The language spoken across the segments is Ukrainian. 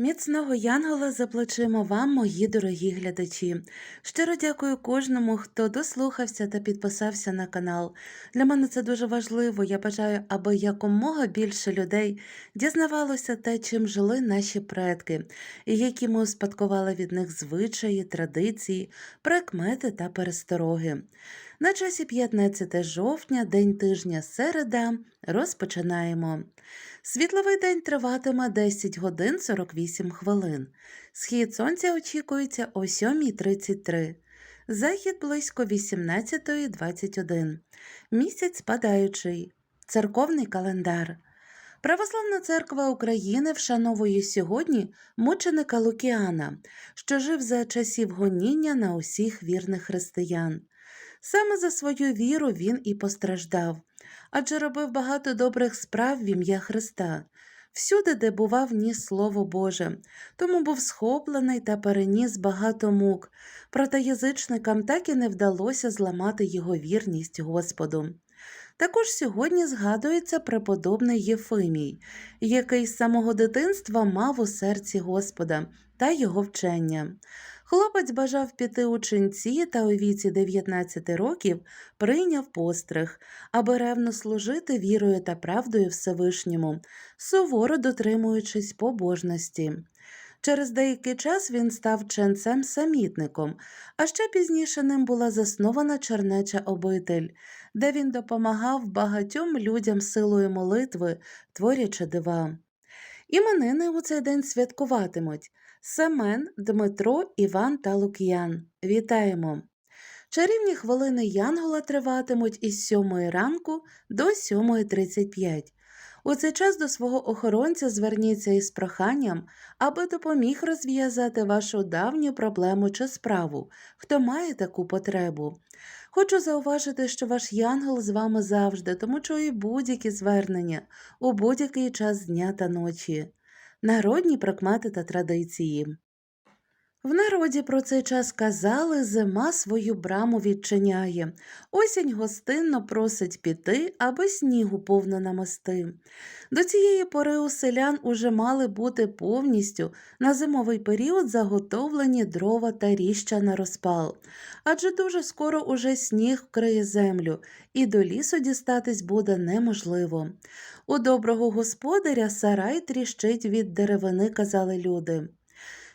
Міцного янгола за плечима вам, мої дорогі глядачі. Щиро дякую кожному, хто дослухався та підписався на канал. Для мене це дуже важливо. Я бажаю, аби якомога більше людей дізнавалося те, чим жили наші предки, і які ми успадкували від них звичаї, традиції, прикмети та перестороги. На часі 15 жовтня, день тижня середа, розпочинаємо. Світловий день триватиме 10 годин 48 хвилин. Схід сонця очікується о 7.33. Захід близько 18.21. Місяць падаючий. Церковний календар. Православна церква України вшановує сьогодні мученика Лукіана, що жив за часів гоніння на усіх вірних християн. Саме за свою віру він і постраждав, адже робив багато добрих справ в ім'я Христа. Всюди, де бував, ніс Слово Боже, тому був схоплений та переніс багато мук, проте язичникам так і не вдалося зламати його вірність Господу. Також сьогодні згадується преподобний Єфимій, який з самого дитинства мав у серці Господа та його вчення. Хлопець бажав піти у ченці та у віці 19 років прийняв постриг, аби ревно служити вірою та правдою Всевишньому, суворо дотримуючись побожності. Через деякий час він став ченцем-самітником, а ще пізніше ним була заснована чернеча обитель, де він допомагав багатьом людям силою молитви, творячи дива. Іменини у цей день святкуватимуть Семен, Дмитро, Іван та Лук'ян. Вітаємо! Чарівні хвилини Янгола триватимуть із 7 ранку до 7.35. У цей час до свого охоронця зверніться із проханням, аби допоміг розв'язати вашу давню проблему чи справу, хто має таку потребу. Хочу зауважити, що ваш янгол з вами завжди, тому чує будь-які звернення у будь-який час дня та ночі. Народні прикмети та традиції. В народі про цей час казали, зима свою браму відчиняє, осінь гостинно просить піти, аби снігу повно намости. До цієї пори у селян уже мали бути повністю на зимовий період заготовлені дрова та ріща на розпал, адже дуже скоро уже сніг вкриє землю, і до лісу дістатись буде неможливо. У доброго господаря сарай тріщить від деревини, казали люди.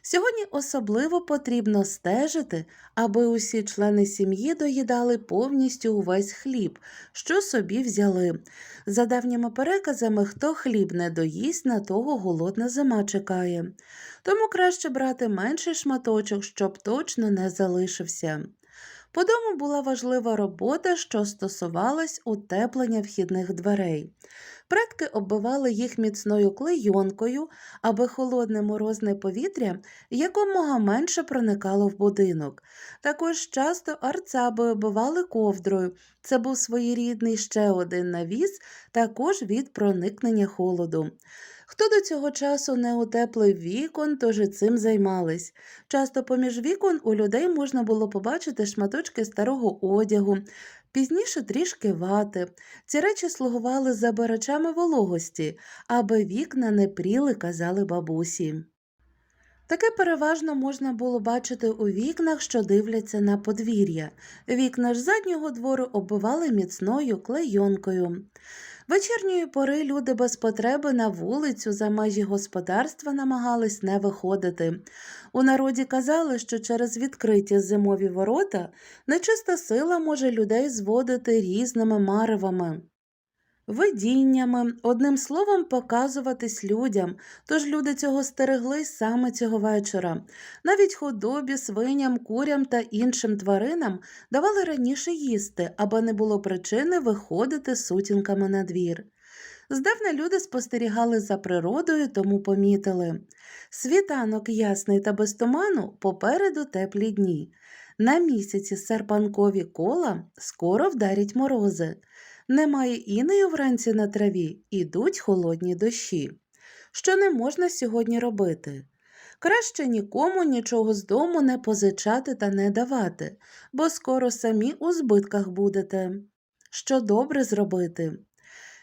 Сьогодні особливо потрібно стежити, аби усі члени сім'ї доїдали повністю увесь хліб, що собі взяли. За давніми переказами, хто хліб не доїсть, на того голодна зима чекає. Тому краще брати менший шматочок, щоб точно не залишився. По дому була важлива робота, що стосувалась утеплення вхідних дверей. Предки оббивали їх міцною клейонкою, аби холодне морозне повітря якомога менше проникало в будинок. Також часто арцаби оббивали ковдрою. Це був своєрідний ще один навіс, також від проникнення холоду. Хто до цього часу не утеплив вікон, тож і цим займались. Часто поміж вікон у людей можна було побачити шматочки старого одягу, пізніше трішки вати. Ці речі слугували забирачами вологості, аби вікна не пріли, казали бабусі. Таке переважно можна було бачити у вікнах, що дивляться на подвір'я. Вікна ж заднього двору оббивали міцною клейонкою. Вечірньої пори люди без потреби на вулицю за межі господарства намагались не виходити. У народі казали, що через відкриті зимові ворота нечиста сила може людей зводити різними маревами. Видіннями, одним словом, показуватись людям, тож люди цього стереглись саме цього вечора. Навіть худобі, свиням, курям та іншим тваринам давали раніше їсти, аби не було причини виходити сутінками на двір. Здавна люди спостерігали за природою, тому помітили. Світанок ясний та без туману попереду теплі дні. На місяці серпанкові кола скоро вдарять морози. Немає інею вранці на траві, ідуть холодні дощі. Що не можна сьогодні робити? Краще нікому нічого з дому не позичати та не давати, бо скоро самі у збитках будете. Що добре зробити?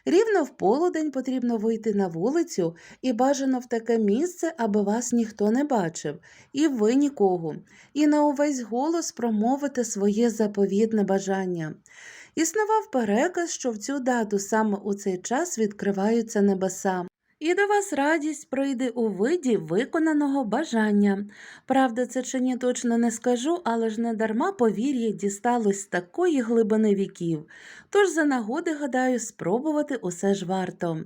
Рівно в полудень потрібно вийти на вулицю і бажано в таке місце, аби вас ніхто не бачив, і ви нікого, і на увесь голос промовити своє заповідне бажання. Існував переказ, що в цю дату саме у цей час відкриваються небеса. І до вас радість прийде у виді виконаного бажання. Правда, це чи ні точно не скажу, але ж не дарма повір'я дісталось такої глибини віків. Тож за нагоди, гадаю, спробувати усе ж варто.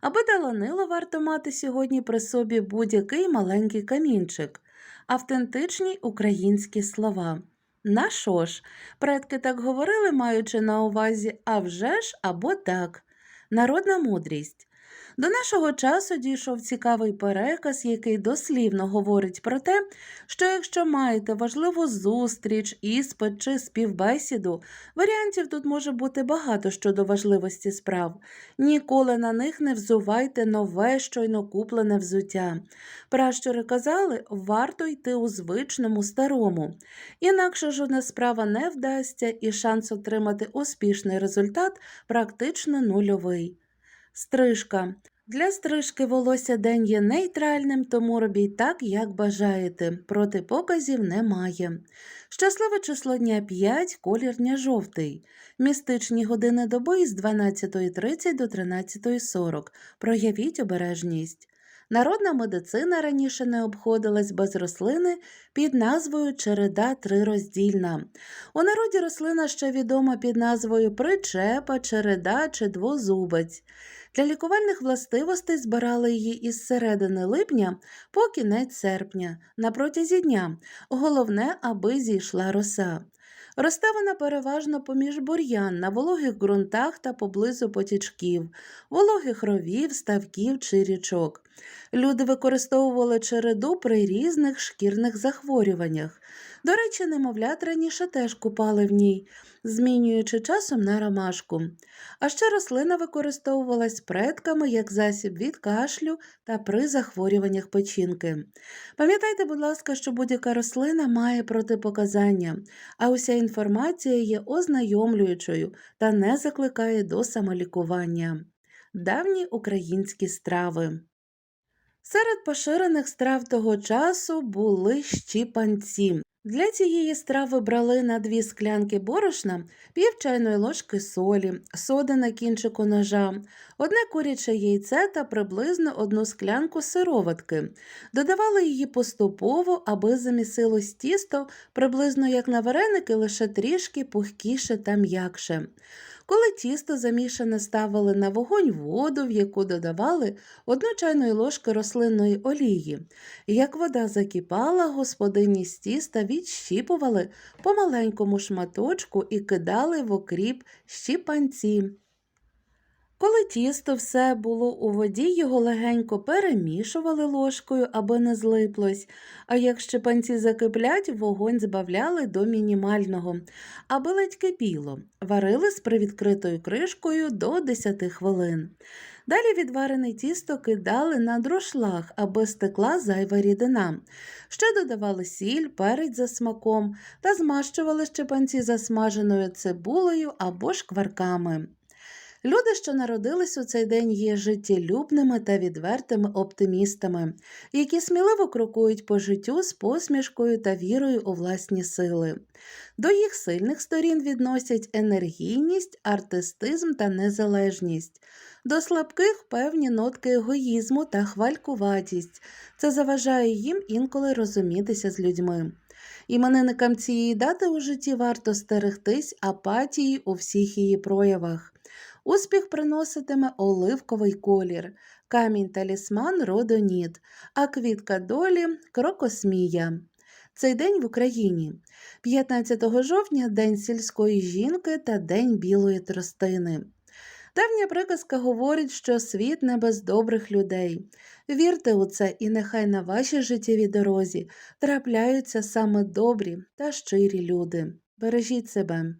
Аби таланило варто мати сьогодні при собі будь-який маленький камінчик, автентичні українські слова. На що ж, предки так говорили, маючи на увазі «а вже ж» або так. Народна мудрість. До нашого часу дійшов цікавий переказ, який дослівно говорить про те, що якщо маєте важливу зустріч, іспит чи співбесіду, варіантів тут може бути багато щодо важливості справ. Ніколи на них не взувайте нове, щойно куплене взуття. Пращури казали, варто йти у звичному старому. Інакше жодна справа не вдасться, і шанс отримати успішний результат практично нульовий. Стрижка. Для стрижки волосся день є нейтральним, тому робіть так, як бажаєте. Протипоказів немає. Щасливе число дня 5, колір дня жовтий. Містичні години доби з 12.30 до 13.40. Проявіть обережність. Народна медицина раніше не обходилась без рослини під назвою череда трироздільна. У народі рослина ще відома під назвою причепа, череда чи двозубець. Для лікувальних властивостей збирали її із середини липня по кінець серпня на протязі дня. Головне, аби зійшла роса. Росте вона переважно поміж бур'ян на вологих ґрунтах та поблизу потічків, вологих ровів, ставків чи річок. Люди використовували череду при різних шкірних захворюваннях. До речі, немовлят раніше теж купали в ній, змінюючи часом на ромашку. А ще рослина використовувалась предками як засіб від кашлю та при захворюваннях печінки. Пам'ятайте, будь ласка, що будь-яка рослина має протипоказання, а уся інформація є ознайомлюючою та не закликає до самолікування. Давні українські страви. Серед поширених страв того часу були щіпанці. Для цієї страви брали на дві склянки борошна, пів чайної ложки солі, соди на кінчику ножа, одне куряче яйце та приблизно одну склянку сироватки. Додавали її поступово, аби замісилось тісто, приблизно як на вареники, лише трішки пухкіше та м'якше. Коли тісто замішане ставили на вогонь воду, в яку додавали одну чайної ложки рослинної олії. Як вода закипала, господині з тіста відщіпували по маленькому шматочку і кидали в окріп щіпанці. Коли тісто все було у воді, його легенько перемішували ложкою, аби не злиплось, а як щепанці закиплять, вогонь збавляли до мінімального, аби ледь кипіло, варили з привідкритою кришкою до 10 хвилин. Далі відварене тісто кидали на дрошлаг, аби стекла зайва рідина. Ще додавали сіль, перець за смаком та змащували щепанці засмаженою цибулею або шкварками. Люди, що народились у цей день, є життєлюбними та відвертими оптимістами, які сміливо крокують по життю з посмішкою та вірою у власні сили. До їх сильних сторін відносять енергійність, артистизм та незалежність, до слабких певні нотки егоїзму та хвалькуватість. Це заважає їм інколи розумітися з людьми. Іменинникам цієї дати у житті варто стерегтись апатії у всіх її проявах. Успіх приноситиме оливковий колір, камінь талісман родоніт, а квітка долі крокосмія. Цей день в Україні 15 жовтня День сільської жінки та День білої тростини. Давня приказка говорить, що світ не без добрих людей. Вірте у це, і нехай на вашій життєвій дорозі трапляються саме добрі та щирі люди. Бережіть себе.